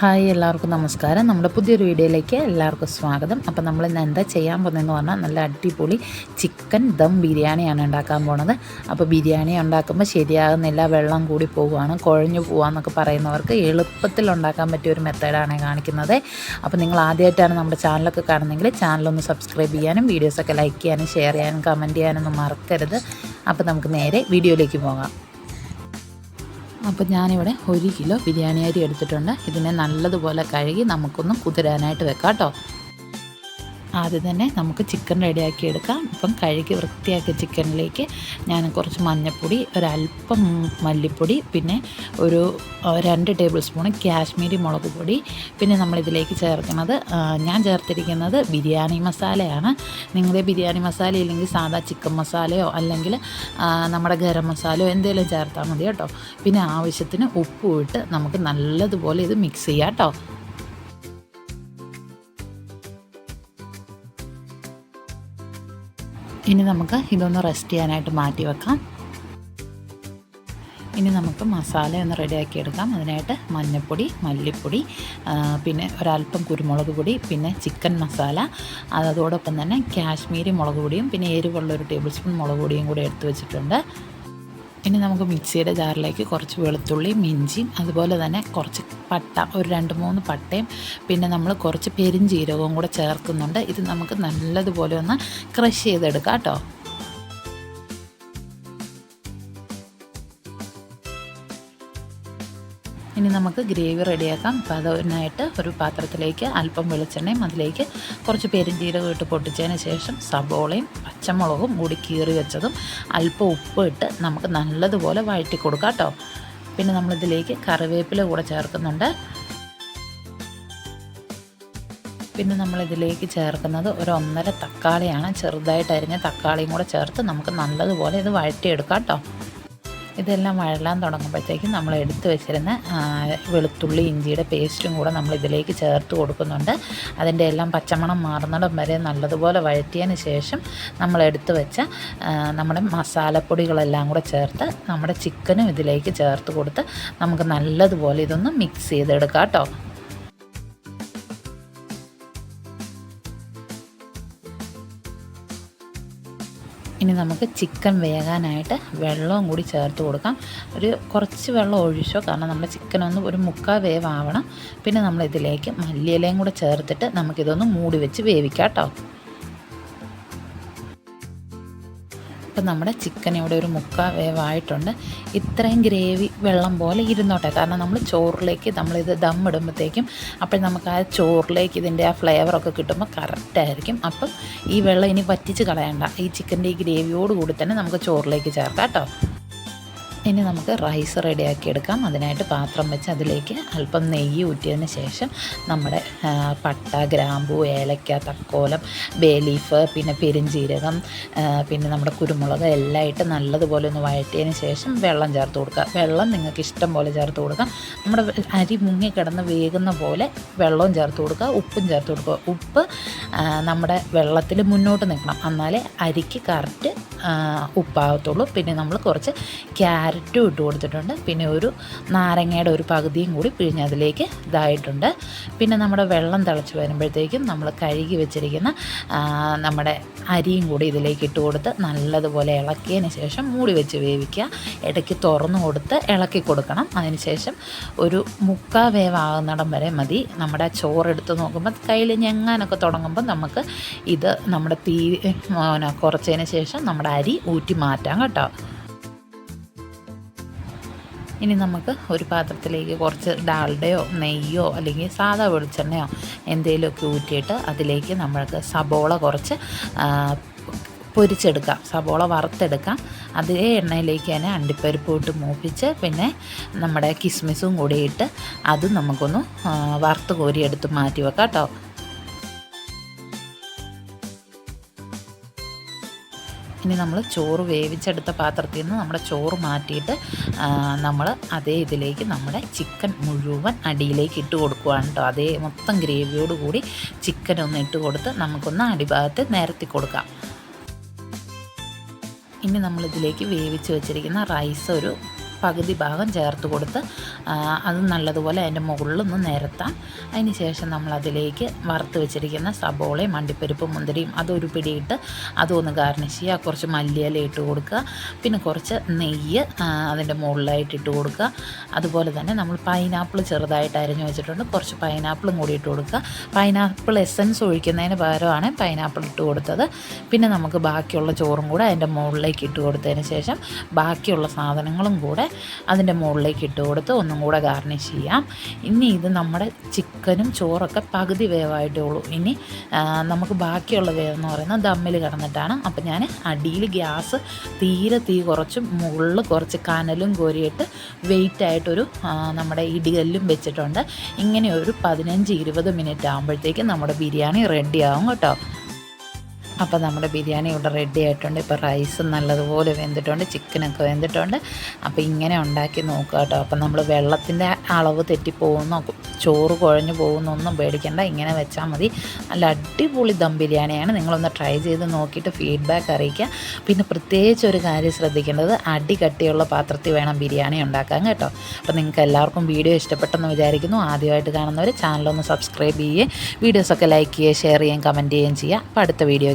Hi എല്ലാവർക്കും നമസ്കാരം. നമ്മുടെ പുതിയൊരു വീഡിയോയിലേക്ക് എല്ലാവർക്കും സ്വാഗതം. അപ്പോൾ നമ്മൾ ഇന്ന് എന്താ ചെയ്യാൻ പോകുന്നതെന്ന് പറഞ്ഞാൽ നല്ല അടിപൊളി ചിക്കൻ ദം ബിരിയാണിയാണ് ഉണ്ടാക്കാൻ പോണത്. അപ്പോൾ ബിരിയാണി ഉണ്ടാക്കുമ്പോൾ ശരിയാകുന്നില്ല വെള്ളം കൂടി പോവുകയാണ് കുഴഞ്ഞു പോവാന്നൊക്കെ പറയുന്നവർക്ക് എളുപ്പത്തിൽ ഉണ്ടാക്കാൻ പറ്റിയ ഒരു മെത്തേഡാണ് കാണിക്കുന്നത്. അപ്പോൾ നിങ്ങൾ ആദ്യമായിട്ടാണ് നമ്മുടെ ചാനലൊക്കെ കാണുന്നതെങ്കിൽ ചാനലൊന്ന് സബ്സ്ക്രൈബ് ചെയ്യാനും വീഡിയോസൊക്കെ ലൈക്ക് ചെയ്യാനും ഷെയർ ചെയ്യാനും കമന്റ് ചെയ്യാനൊന്നും മറക്കരുത്. അപ്പോൾ നമുക്ക് നേരെ വീഡിയോയിലേക്ക് പോകാം. അപ്പോൾ ഞാനിവിടെ ഒരു കിലോ ബിരിയാണി അരി എടുത്തിട്ടുണ്ട്. ഇതിനെ നല്ലതുപോലെ കഴുകി നമുക്കൊന്ന് കുതിരാനായിട്ട് വെക്കാം കേട്ടോ. ആദ്യം തന്നെ നമുക്ക് ചിക്കൻ റെഡിയാക്കി എടുക്കാം. ഇപ്പം കഴുകി വൃത്തിയാക്കിയ ചിക്കനിലേക്ക് ഞാൻ കുറച്ച് മഞ്ഞൾപ്പൊടി ഒരല്പം മല്ലിപ്പൊടി പിന്നെ ഒരു രണ്ട് ടേബിൾ സ്പൂൺ കാശ്മീരി മുളക് പൊടി. പിന്നെ നമ്മളിതിലേക്ക് ചേർക്കുന്നത് ഞാൻ ചേർത്തിരിക്കുന്നത് ബിരിയാണി മസാലയാണ്. നിങ്ങളുടെ ബിരിയാണി മസാല ഇല്ലെങ്കിൽ സാധാ ചിക്കൻ മസാലയോ അല്ലെങ്കിൽ നമ്മുടെ ഗരം മസാലയോ എന്തെങ്കിലും ചേർത്താൽ മതി കേട്ടോ. പിന്നെ ആവശ്യത്തിന് ഉപ്പും ഇട്ട് നമുക്ക് നല്ലതുപോലെ ഇത് മിക്സ് ചെയ്യാം കേട്ടോ. ഇനി നമുക്ക് ഇതൊന്ന് റെസ്റ്റ് ചെയ്യാനായിട്ട് മാറ്റി വെക്കാം. ഇനി നമുക്ക് മസാല ഒന്ന് റെഡിയാക്കി എടുക്കാം. അതിനായിട്ട് മഞ്ഞൾപ്പൊടി മല്ലിപ്പൊടി പിന്നെ ഒരല്പം കുരുമുളക് പൊടി പിന്നെ ചിക്കൻ മസാല അതോടൊപ്പം തന്നെ കാശ്മീരി മുളക് പൊടിയും പിന്നെ എരിവുള്ള ഒരു ടേബിൾ സ്പൂൺ മുളക് പൊടിയും കൂടി എടുത്തു വെച്ചിട്ടുണ്ട്. ഇനി നമുക്ക് മിക്സിയുടെ ജാറിലേക്ക് കുറച്ച് വെളുത്തുള്ളിയും ഇഞ്ചിയും അതുപോലെ തന്നെ കുറച്ച് പട്ട ഒരു രണ്ട് മൂന്ന് പട്ടയും പിന്നെ നമ്മൾ കുറച്ച് പെരിഞ്ചീരകവും കൂടെ ചേർക്കുന്നുണ്ട്. ഇത് നമുക്ക് നല്ലതുപോലെ ഒന്ന് ക്രഷ് ചെയ്തെടുക്കാം കേട്ടോ. ഇനി നമുക്ക് ഗ്രേവി റെഡിയാക്കാം. അപ്പോൾ അതിനായിട്ട് ഒരു പാത്രത്തിലേക്ക് അല്പം വെളിച്ചെണ്ണയും അതിലേക്ക് കുറച്ച് പെരുംജീരകം ഇട്ട് പൊട്ടിച്ചതിന് ശേഷം സബോളയും പച്ചമുളകും കൂടി കീറി വെച്ചതും അല്പം ഉപ്പ് ഇട്ട് നമുക്ക് നല്ലതുപോലെ വഴറ്റി കൊടുക്കാം കേട്ടോ. പിന്നെ നമ്മളിതിലേക്ക് കറിവേപ്പില കൂടെ ചേർക്കുന്നുണ്ട്. പിന്നെ നമ്മളിതിലേക്ക് ചേർക്കുന്നത് ഒരു ഒന്നര തക്കാളിയാണ്. ചെറുതായിട്ട് അരിഞ്ഞ തക്കാളിയും കൂടെ ചേർത്ത് നമുക്ക് നല്ലതുപോലെ ഇത് വഴറ്റിയെടുക്കാം കേട്ടോ. ഇതെല്ലാം വഴലാൻ തുടങ്ങുമ്പോഴത്തേക്കും നമ്മൾ എടുത്തു വെച്ചിരുന്ന വെളുത്തുള്ളി ഇഞ്ചിയുടെ പേസ്റ്റും കൂടെ നമ്മൾ ഇതിലേക്ക് ചേർത്ത് കൊടുക്കുന്നുണ്ട്. അതിന്റെ എല്ലാം പച്ചമണം മാറുന്നിടം വരെ നല്ലതുപോലെ വഴറ്റിയതിന് ശേഷം നമ്മൾ എടുത്തു വെച്ച നമ്മുടെ മസാലപ്പൊടികളെല്ലാം കൂടെ ചേർത്ത് നമ്മുടെ ചിക്കനും ഇതിലേക്ക് ചേർത്ത് കൊടുത്ത് നമുക്ക് നല്ലതുപോലെ ഇതൊന്ന് മിക്സ് ചെയ്തെടുക്കാം കേട്ടോ. ഇനി നമുക്ക് ചിക്കൻ വേകാനായിട്ട് വെള്ളവും കൂടി ചേർത്ത് കൊടുക്കാം. ഒരു കുറച്ച് വെള്ളം ഒഴിച്ചോ കാരണം നമ്മുടെ ചിക്കൻ ഒന്ന് ഒരു മുക്കാൽ വേവാവണം. പിന്നെ നമ്മളിതിലേക്ക് മല്ലിയിലയും കൂടെ ചേർത്തിട്ട് നമുക്കിതൊന്ന് മൂടി വെച്ച് വേവിക്കാം കേട്ടോ. ഇപ്പം നമ്മുടെ ചിക്കൻ ഇവിടെ ഒരു മുക്ക വേവായിട്ടുണ്ട്. ഇത്രയും ഗ്രേവി വെള്ളം പോലെ ഇരുന്നോട്ടെ. കാരണം നമ്മൾ ചോറിലേക്ക് നമ്മളിത് ദം ഇടുമ്പോഴത്തേക്കും അപ്പോൾ നമുക്ക് ആ ചോറിലേക്ക് ഇതിന്റെ ആ ഫ്ലേവറൊക്കെ കിട്ടുമ്പോൾ കറക്റ്റായിരിക്കും അപ്പം ഈ വെള്ളം ഇനി വറ്റിച്ച് കളയണ്ട. ഈ ചിക്കന്റെ ഈ ഗ്രേവിയോട് കൂടി തന്നെ നമുക്ക് ചോറിലേക്ക് ചേർക്കാം കേട്ടോ. ഇനി നമുക്ക് റൈസ് റെഡിയാക്കി എടുക്കാം. അതിനായിട്ട് പാത്രം വെച്ച് അതിലേക്ക് അല്പം നെയ്യ് ഊറ്റിയതിന് ശേഷം നമ്മുടെ പട്ട ഗ്രാമ്പു ഏലക്ക തക്കോലം ബേലീഫ് പിന്നെ പെരിഞ്ചീരകം പിന്നെ നമ്മുടെ കുരുമുളക് എല്ലാം ഇട്ട് നല്ലതുപോലെ ഒന്ന് വഴറ്റിയതിന് ശേഷം വെള്ളം ചേർത്ത് കൊടുക്കുക. വെള്ളം നിങ്ങൾക്ക് ഇഷ്ടം പോലെ ചേർത്ത് കൊടുക്കാം. നമ്മുടെ അരി മുങ്ങി കിടന്ന് വേകുന്ന പോലെ വെള്ളവും ചേർത്ത് കൊടുക്കുക. ഉപ്പും ചേർത്ത് കൊടുക്കുക. ഉപ്പ് നമ്മുടെ വെള്ളത്തിൽ മുന്നോട്ട് നിൽക്കണം. എന്നാലേ അരിക്ക് കറക്റ്റ് ഉപ്പാകത്തുള്ളൂ പിന്നെ നമ്മൾ കുറച്ച് ക്യാരറ്റും ഇട്ട് കൊടുത്തിട്ടുണ്ട്. പിന്നെ ഒരു നാരങ്ങയുടെ ഒരു പകുതിയും കൂടി പിഴിഞ്ഞ് അതിലേക്ക് ഇതായിട്ടുണ്ട്. പിന്നെ നമ്മുടെ വെള്ളം തിളച്ച് വരുമ്പോഴത്തേക്കും നമ്മൾ കഴുകി വെച്ചിരിക്കുന്ന നമ്മുടെ അരിയും കൂടി ഇതിലേക്ക് ഇട്ട് കൊടുത്ത് നല്ലതുപോലെ ഇളക്കിയതിന് ശേഷം മൂടി വെച്ച് വേവിക്കുക. ഇടയ്ക്ക് തുറന്നു കൊടുത്ത് ഇളക്കി കൊടുക്കണം. അതിനുശേഷം ഒരു മുക്കാ വേവാകുന്നിടം വരെ മതി. നമ്മുടെ ചോറെടുത്ത് നോക്കുമ്പോൾ കയ്യിൽ ഞെങ്ങാനൊക്കെ തുടങ്ങുമ്പോൾ നമുക്ക് ഇത് നമ്മുടെ തീ കുറച്ചതിന് ശേഷം നമ്മുടെ അരി ഊറ്റി മാറ്റാം കേട്ടോ. ഇനി നമുക്ക് ഒരു പാത്രത്തിലേക്ക് കുറച്ച് ഡാൽഡയോ നെയ്യോ അല്ലെങ്കിൽ സാധാ വെളിച്ചെണ്ണയോ എന്തെങ്കിലുമൊക്കെ ഊറ്റിയിട്ട് അതിലേക്ക് നമ്മൾക്ക് സബോള കുറച്ച് പൊരിച്ചെടുക്കാം. സബോള വറുത്തെടുക്കാം. അതേ എണ്ണയിലേക്ക് തന്നെ അണ്ടിപ്പരിപ്പ് ഇട്ട് മൂപ്പിച്ച് പിന്നെ നമ്മുടെ കിസ്മിസും കൂടി ഇട്ട് അത് നമുക്കൊന്ന് വറുത്ത് കോരിയെടുത്ത് മാറ്റി വെക്കാം കേട്ടോ. ഇനി നമ്മൾ ചോറ് വേവിച്ചെടുത്ത പാത്രത്തിൽ നിന്ന് നമ്മുടെ ചോറ് മാറ്റിയിട്ട് നമ്മൾ അതേ ഇതിലേക്ക് നമ്മുടെ ചിക്കൻ മുഴുവൻ അടിയിലേക്ക് ഇട്ട് കൊടുക്കുകയാണ് കേട്ടോ. അതേ മൊത്തം ഗ്രേവിയോട് കൂടി ചിക്കൻ ഒന്ന് ഇട്ട് കൊടുത്ത് നമുക്കൊന്ന് അടിഭാഗത്ത് നിരത്തി കൊടുക്കാം. ഇനി നമ്മളിതിലേക്ക് വേവിച്ച് വെച്ചിരിക്കുന്ന റൈസ് ഒരു പകുതി ഭാഗം ചേർത്ത് കൊടുത്ത് അത് നല്ലതുപോലെ അതിന്റെ മുകളിൽ ഒന്ന് നിരത്താം. അതിന് ശേഷം നമ്മൾ അതിലേക്ക് വറുത്ത് വെച്ചിരിക്കുന്ന സബോളയും അണ്ടിപ്പരിപ്പും മുന്തിരിയും അതൊരു പിടിയിട്ട് അതൊന്ന് ഗാർണിഷ് ചെയ്യുക. കുറച്ച് മല്ലിയില ഇട്ട് കൊടുക്കുക. പിന്നെ കുറച്ച് നെയ്യ് അതിന്റെ മുകളിലായിട്ട് ഇട്ട് കൊടുക്കുക. അതുപോലെ തന്നെ നമ്മൾ പൈനാപ്പിൾ ചെറുതായിട്ട് അരിഞ്ഞു വെച്ചിട്ടുണ്ട്. കുറച്ച് പൈനാപ്പിളും കൂടി ഇട്ട് കൊടുക്കുക. പൈനാപ്പിൾ എസൻസ് ഒഴിക്കുന്നതിന് പകരമാണ് പൈനാപ്പിൾ ഇട്ട് കൊടുത്തത്. പിന്നെ നമുക്ക് ബാക്കിയുള്ള ചോറും കൂടെ അതിന്റെ മുകളിലേക്ക് ഇട്ട് കൊടുത്തതിന് ശേഷം ബാക്കിയുള്ള സാധനങ്ങളും കൂടെ അതിന്റെ മുകളിലേക്ക് ഇട്ട് കൊടുത്ത് ഒന്നും കൂടെ ഗാർണിഷ് ചെയ്യാം. ഇനി ഇത് നമ്മുടെ ചിക്കനും ചോറൊക്കെ പകുതി വേവായിട്ടേ ഉള്ളൂ. ഇനി നമുക്ക് ബാക്കിയുള്ള വേവെന്ന് പറയുന്നത് ദമ്മിൽ കിടന്നിട്ടാണ്. അപ്പം ഞാൻ അടിയിൽ ഗ്യാസ് തീരെ തീ കുറച്ചും മുകളിൽ കുറച്ച് കനലും കോരിയിട്ട് വെയിറ്റ് ആയിട്ടൊരു ആ, നമ്മുടെ ഇടികല്ലും വെച്ചിട്ടുണ്ട്. ഇങ്ങനെ ഒരു പതിനഞ്ച് ഇരുപത് മിനിറ്റ് ആകുമ്പോഴത്തേക്കും നമ്മുടെ ബിരിയാണി റെഡിയാവും കേട്ടോ. അപ്പോൾ നമ്മുടെ ബിരിയാണി ഇവിടെ റെഡി ആയിട്ടുണ്ട്. ഇപ്പോൾ റൈസും നല്ലതുപോലെ വെന്തിട്ടുണ്ട് ചിക്കനൊക്കെ വെന്തിട്ടുണ്ട്. അപ്പോൾ ഇങ്ങനെ ഉണ്ടാക്കി നോക്കുക കേട്ടോ. അപ്പോൾ നമ്മൾ വെള്ളത്തിന്റെ അളവ് തെറ്റിപ്പോകുന്നോ ചോറ് കുഴഞ്ഞു പോകുന്നൊന്നും പേടിക്കേണ്ട. ഇങ്ങനെ വെച്ചാൽ മതി. നല്ല അടിപൊളി ദം ബിരിയാണിയാണ്. നിങ്ങളൊന്ന് ട്രൈ ചെയ്ത് നോക്കിയിട്ട് ഫീഡ്ബാക്ക് അറിയിക്കുക. പിന്നെ പ്രത്യേകിച്ച് ഒരു കാര്യം ശ്രദ്ധിക്കേണ്ടത് അടി കട്ടിയുള്ള പാത്രത്തിൽ വേണം ബിരിയാണി ഉണ്ടാക്കാൻ കേട്ടോ. അപ്പോൾ നിങ്ങൾക്ക് എല്ലാവർക്കും വീഡിയോ ഇഷ്ടപ്പെട്ടെന്ന് വിചാരിക്കുന്നു. ആദ്യമായിട്ട് കാണുന്നവർ ചാനലൊന്ന് സബ്സ്ക്രൈബ് ചെയ്യുകയും വീഡിയോസൊക്കെ ലൈക്ക് ചെയ്യുകയും ഷെയർ ചെയ്യുകയും കമന്റ് ചെയ്യുകയും ചെയ്യുക. അപ്പോൾ അടുത്ത വീഡിയോ